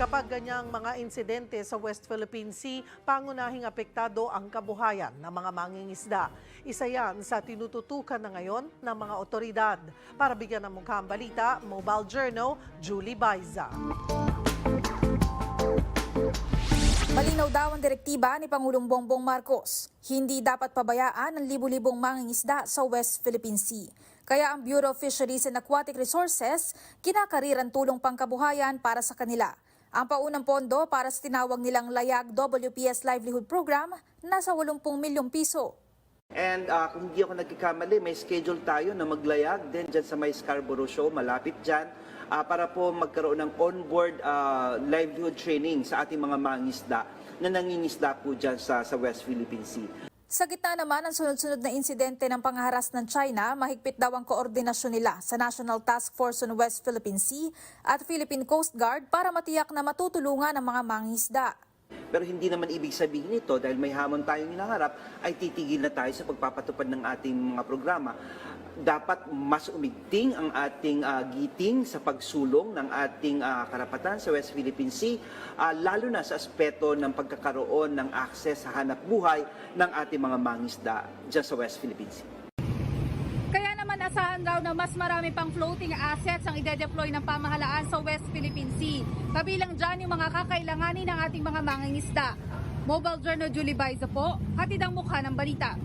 Kapag ganyang mga insidente sa West Philippine Sea, pangunahing apektado ang kabuhayan ng mga mangingisda. Isa yan sa tinututukan na ngayon ng mga otoridad. Para bigyan ng mukha balita, Mobile Journal, Julie Baiza. Malinaw daw ang direktiba ni Pangulong Bongbong Marcos. Hindi dapat pabayaan ang libu-libong mangingisda sa West Philippine Sea. Kaya ang Bureau of Fisheries and Aquatic Resources kinakariran tulong pangkabuhayan para sa kanila. Ang paunang pondo para sa tinawag nilang Layag WPS Livelihood Program nasa 80 milyong piso. And ah, kung hindi ako nagkakamali, may schedule tayo na maglayag din dyan sa may Scarborough Show, malapit dyan, ah, para po magkaroon ng onboard ah, livelihood training sa ating mga mangisda na nangingisda po dyan sa, sa West Philippine Sea. Sa gitna naman ng sunod-sunod na insidente ng pangaharas ng China, mahigpit daw ang koordinasyon nila sa National Task Force on West Philippine Sea at Philippine Coast Guard para matiyak na matutulungan ang mga mangingisda. Pero hindi naman ibig sabihin nito dahil may hamon tayong hinaharap ay titigil na tayo sa pagpapatupad ng ating mga programa. Dapat mas umigting ang ating ah, giting sa pagsulong ng ating ah, karapatan sa West Philippine Sea, ah, lalo na sa aspeto ng pagkakaroon ng akses sa hanap buhay ng ating mga mangisda dyan sa West Philippine Sea. Kaya naman asahan daw na mas marami pang floating assets ang ide-deploy ng pamahalaan sa West Philippine Sea. Kabilang dyan yung mga kakailanganin ng ating mga mangingisda. Mobile Journal Julie Baiza po, hatid ang mukha ng balita.